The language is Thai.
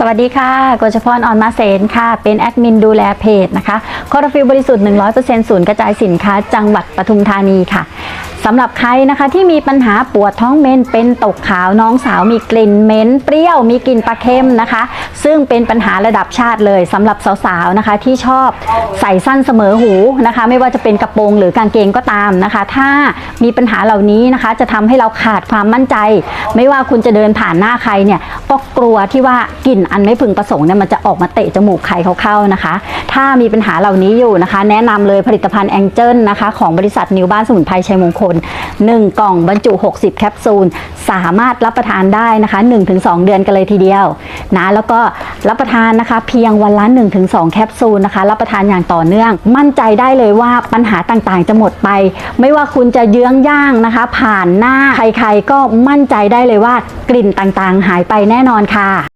สวัสดีค่ะกฤชพรออนมาเสนค่ะ เป็นแอดมินดูแลเพจนะคะคอร์ฟิลบริสุทธิ์ 100%ศูนย์กระจายสินค้าจังหวัดปทุมธานีค่ะ สำหรับใครนะคะที่มีปัญหาปวดท้องเมนเป็นตกขาวน้องสาวมีกลิ่นเหม็นเปรี้ยวมีกลิ่นปลาเค็มนะคะ ซึ่งเป็นปัญหาระดับชาติเลยสำหรับสาวๆนะคะที่ชอบใส่สั้นเสมอหูนะคะ ไม่ว่าจะเป็นกระโปรงหรือกางเกงก็ตามนะคะ ถ้ามีปัญหาเหล่านี้นะคะ จะทำให้เราขาดความมั่นใจ ไม่ว่าคุณจะเดินผ่านหน้าใครเนี่ยก็กลัวที่ว่ากลิ่นอันไม่พึงประสงค์เนี่ยมันจะออกมาเตะจมูกใครเขาเข้านะคะ ถ้ามีปัญหาเหล่านี้อยู่นะคะ แนะนำเลยผลิตภัณฑ์แองเจิลนะคะของบริษัทนิวบ้านสมุนไพรชัยมงคล1 กล่องบรรจุ 60 แคปซูล สามารถรับประทานได้นะคะ 1-2 เดือนกันเลยทีเดียวนะแล้วก็รับประทานนะคะ เพียงวันละ 1-2 แคปซูลนะคะ รับประทานอย่างต่อเนื่อง มั่นใจได้เลยว่าปัญหาต่างๆ จะหมดไป ไม่ว่าคุณจะเยื้องย่างนะคะ ผ่านหน้าใครๆก็มั่นใจได้เลยว่ากลิ่นต่างๆ หายไปแน่นอนค่ะ